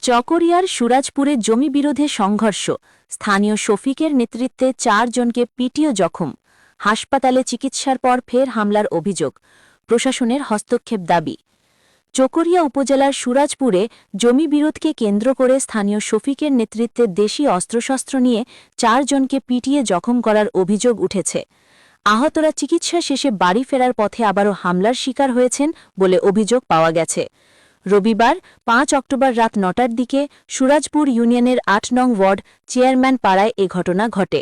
চকরিয়ার সুরাজপুরে জমি বিরোধে সংঘর্ষ। স্থানীয় শফিকের নেতৃত্বে চারজনকে পিটিও জখম। হাসপাতালে চিকিৎসার পর ফের হামলার অভিযোগ। প্রশাসনের হস্তক্ষেপ দাবি। চকরিয়া উপজেলার সুরাজপুরে জমি বিরোধকে কেন্দ্র করে স্থানীয় শফিকের নেতৃত্বে দেশি অস্ত্রশস্ত্র নিয়ে চারজনকে পিটিয়ে জখম করার অভিযোগ উঠেছে। আহতরা চিকিৎসা শেষে বাড়ি ফেরার পথে আবারও হামলার শিকার হয়েছেন বলে অভিযোগ পাওয়া গেছে। রবিবার পাঁচ অক্টোবর রাত নটার দিকে সুরাজপুর ইউনিয়নের আট নং ওয়ার্ড চেয়ারম্যান পাড়ায় এ ঘটনা ঘটে।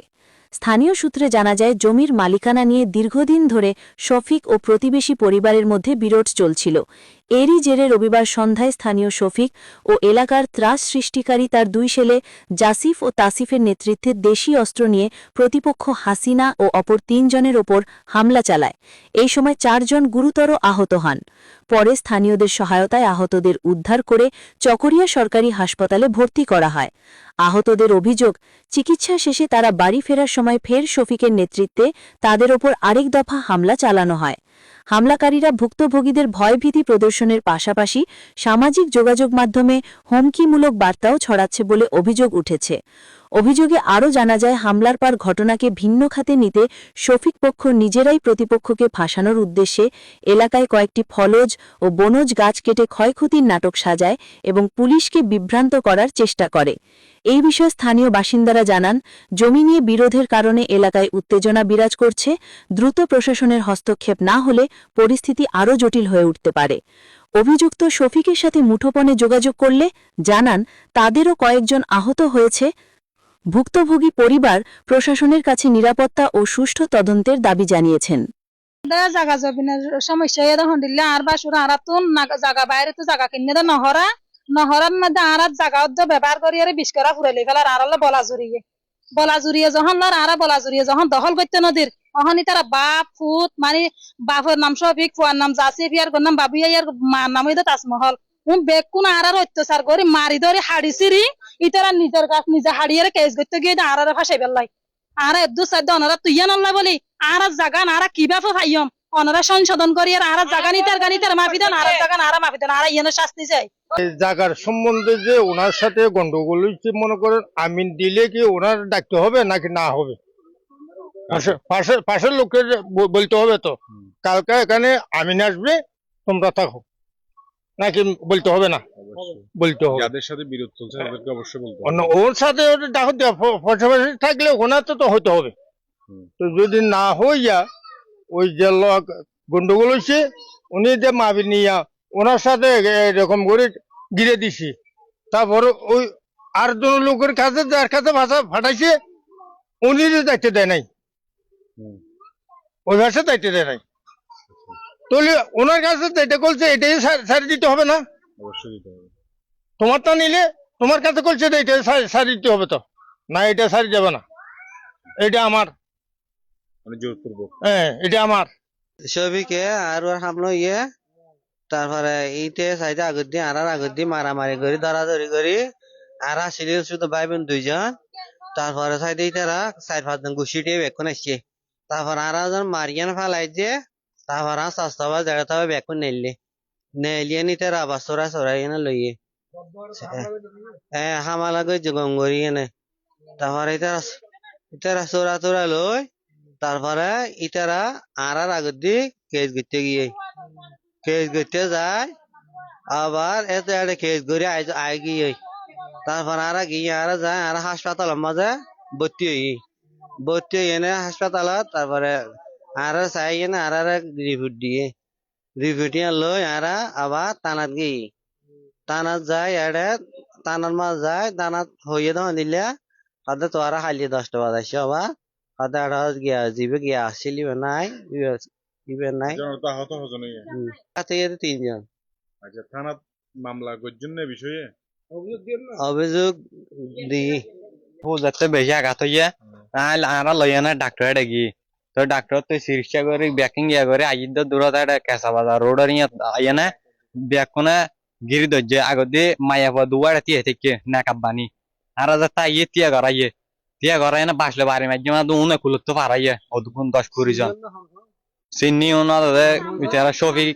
স্থানীয় সূত্রে জানা যায়, জমির মালিকানা নিয়ে দীর্ঘদিন ধরে শফিক ও প্রতিবেশী পরিবারের মধ্যে বিরোধ চলছিল। এরই জেরে রবিবার সন্ধ্যায় স্থানীয় শফিক ও এলাকার ত্রাস সৃষ্টিকারী তার দুই ছেলে জাসিফ ও তাসিফের নেতৃত্বে দেশি অস্ত্র নিয়ে প্রতিপক্ষ হাসিনা ও অপর তিনজনের ওপর হামলা চালায়। এই সময় চারজন গুরুতর আহত হন। পরে স্থানীয়দের সহায়তায় আহতদের উদ্ধার করে চকরিয়া সরকারি হাসপাতালে ভর্তি করা হয়। আহতদের অভিযোগ, চিকিৎসা শেষে তারা বাড়ি ফেরার সময় ফের শফিকের নেতৃত্বে তাদের ওপর আরেক দফা হামলা চালানো হয়। হামলাকারীরা ভুক্তভোগীদের ভয়ভীতি প্রদর্শনের পাশাপাশি সামাজিক যোগাযোগ মাধ্যমে হুমকিমূলক বার্তাও ছড়াচ্ছে বলে অভিযোগ উঠেছে। অভিযোগে আরও জানা যায়, হামলার পর ঘটনাকে ভিন্ন খাতে নিতে শফিক পক্ষ নিজেরাই প্রতিপক্ষকে ফাঁসানোর উদ্দেশ্যে এলাকায় কয়েকটি ফলজ ও বনজ গাছ কেটে ক্ষয়ক্ষতির নাটক সাজায় এবং পুলিশকে বিভ্রান্ত করার চেষ্টা করে। এই বিষয়ে স্থানীয় বাসিন্দারা জানান, জমি নিয়ে বিরোধের কারণে এলাকায় উত্তেজনা বিরাজ করছে, দ্রুত প্রশাসনের হস্তক্ষেপ না হলে পরিস্থিতি আরও জটিল হয়ে উঠতে পারে। অভিযুক্ত শফিকের সাথে মুঠোপণে যোগাযোগ করলে জানান, তাদেরও কয়েকজন আহত হয়েছে ভুক্তভোগী পরিবার প্রশাসনের কাছে নিরাপত্তা ও সুষ্ঠু তদন্তের দাবি জানিয়েছেন। দেয়া জাগা জমিনের সমস্যা আর আর তো জাগা, বাইরে তো জাগা কিনে নহরা, নহরার মধ্যে আর অর্ধ ব্যবহার করি, আর বিষ করা ফেলার আর বলা জুড়িয়ে বলা জুড়িয়ে যখন লর, আর বলা জুড়িয়ে যখন দখল করতে নদীর, অহনি তারা বাপ, ফুত মানে বাপের নাম শফিক ফুয়ার নাম জাসিফ ইয়ার নাম বাবু ইয়ার মার নাম তাজমহল। উম বেগ কোন আর আর অত্যাচার করি, মারি ধরে, হাড়ি সিরি ইতারা নিজের গাছ নিজে হাড়িয়ে কেস করতে গিয়ে আর আর ফাঁসাই পেলাই আর দু সাইড অনারা তুইয়া নল্লা বলি আর জাগা কীভাবে অনারা সংশোধন করি আর আর জাগা নিতার গানি তার মাফি দেন আর জাগা মাফি দেন আর ইয়েনের শাস্তি চাই। জায়গার সম্বন্ধে যে ওনার সাথে গন্ডগোল হচ্ছে মনে করেন আমিন দিলে কি ওনার ডাকতে হবে নাকি না হবে? পাশের পাশের লোকের বলতে হবে তো। কালকে এখানে আমিন আসবে তোমরা থাকো। নাকি বলতে হবে না? বলতে হবে। যাদের সাথে বিরোধ চলছে তাদেরকে অবশ্যই বলতে অন্য ওর সাথে। প- পাশাপাশি থাকলে ওনার তো হতে হবে। তো যদি না হইয়া ওই যে লোক গন্ডগোল হয়েছে উনি যে মাবি নিয়া ওনার সাথে এরকম করে গিরে দিছি। তারপর ওই আর জন লোকের কাছে যার কাছে ভাষা ফাটাইছে উনি যে দায়িত্ব দেয় নাই। ওই ভাষা দায়িত্ব দেয় নাই। তাহলে ওনার কাছে যেটা করছে এটাই সারি দিতে হবে না? অবশ্যই দিতে হবে। তোমারটা নিলে তোমার কাছে করছে তো এটা সারি- দিতে হবে তো। না এটা সারি যাবে না। এটা আমার। মানে জোরপূর্বক। হ্যাঁ এটা আমার। ছবিকে আর হামলো ইয়ে তারপরে ইতে সাইডে আগত দিয়ে আর আগত দিয়ে মারামারি করি ধরাধরি করি। আর আসলে শুধু ভাই বোন দুইজন। তারপরে সাইডে তারা চার পাঁচজন ঘুষি দিয়ে বেকুন আসছে। তারপর আর মারিয়ান ফালাই দিয়ে তারপর আর সস্তা বা জায়গা তবে বেকুন নেইলে নেইলিয়ে নি তারা আবার চোরা চোরাই এনে লইয়ে হ্যাঁ হামালা গই গঙ্গরি এনে তারপরে ইতারা চোরা চোরা লই তারপরে ইতারা আর আর আগত দিয়ে কেস করতে গিয়ে কেস করতে যায় আবার এত একটা কেস করে আই আই গিয়ে তারপর আর গিয়ে আর যায় আর হাসপাতালের মাঝে ভর্তি হই ভর্তি হয়ে এনে হাসপাতালত তারপরে আর চাই এনে আর আর রিপোর্ট দিয়ে রিপোর্ট দিয়ে লই আর আবার টানাত গিয়ে টানাত যায় এড়ে টানার মাঝ যায় টানাত হইয়ে দেওয়া দিলে তাদের তো আর হালিয়ে দশটা বাজাইছে আবার তাদের আর গিয়া জিবে গিয়া আসছিল নাই ইবে নাই আহত হজন গিয়ে তিনজন আচ্ছা থানা মামলা বিষয়ে অভিযোগ দিই যাতে বেশি আঘাত হইয়া আরা লইয়া না ডাক্তার ডাকি তো ডাক্তার তো চিকিৎসা করে ব্যাকিং ইয়া করে আইন তো দূরত একটা কেঁচা বাজার রোডের ইয়া না ব্যাকুনে গিরি ধরছে আগত দিয়ে মায়া পা দুয়ার তিয়া থেকে নাকাব বানি আর যা তাই ইয়ে তিয়া গড়াইয়ে তিয়া গড়াই না বাসলে বাড়ি মাঝে মানে উনে কুলতে পারাইয়ে অদুকুন দশ কুড়ি জন। সিন্নি ওনাদের বিচারা শফিক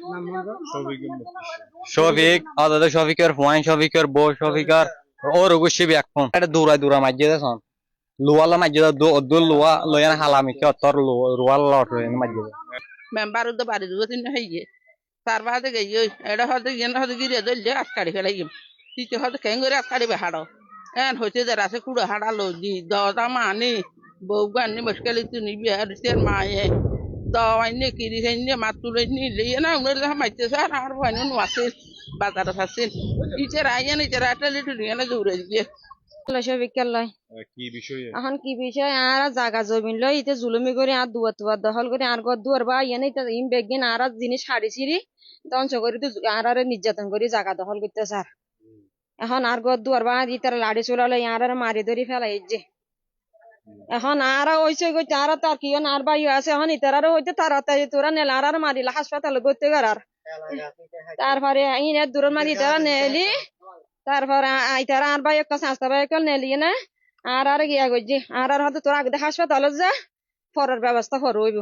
শফিক আদাদের শফিকের হুয়াইন শফিকের বউ শফিকার ওর গুছি ব্যাকফোন এটা দূরা দূরা মাঝে দেন লুয়ালা মাঝে দু দু লুয়া লয়ান হালামি কে অতর লুয়াল লট হয়ে মাঝে মেম্বার উদ্দ বাড়ি দুটো তিন হইয়ে তার বাদে গিয়ে এটা হয়তো ইয়ে হয়তো গিয়ে ধরলে আজকাড়ি ফেলাই তিতে হয়তো কেন করে আজকাড়ি বেহাড়ো এন হইতে যে রাসে কুড়ো হাড়ালো দি দটা মানি বউ গানি মুশকিল তুমি বিহার সের মায়ে দাওয়াইনে কিরি হেনে মাতুলে নিলে না উনার দেখা মাইতে স্যার আমার ভাইনো নোয়াছে বাজারে থাকছেন ইচার আইয়ান ইচার একটা লিটু নিয়ে না দৌড়ে গিয়ে শফিকের লয় কি বিষয়ে এখন কি বিষয়? আর জাগা জমিন লই ইতে জুলুমি করে আর দুয়ার তুয়ার দখল করে আর ঘর দুয়ার বা ইয়ে ইতে ইম বেগিন আর আর জিনিস হাড়ি ছিড়ি ধ্বংস করে তো আর আর নির্যাতন করে জাগা দখল করতে স্যার এখন আর ঘর দুয়ার বা ইতার লাড়ি চুলালে আর মারি ধরি ফেলাই যে। এখন আর হইছে কইতে আর তার কি আর বাই আছে এখন ইতার আর হইতে তার তোরা নেলা আর মারিলা হাসপাতালে করতে গেল আর তারপরে ইনে দূর মারি তারা নেলি তারপরে আইতার আর ভাই একটা সাস্তা ভাই একটা নেলি, না? আর আর গিয়া গজি আর আর হয়তো তোর আগে হাসপাতালে যা, পরের ব্যবস্থা করব।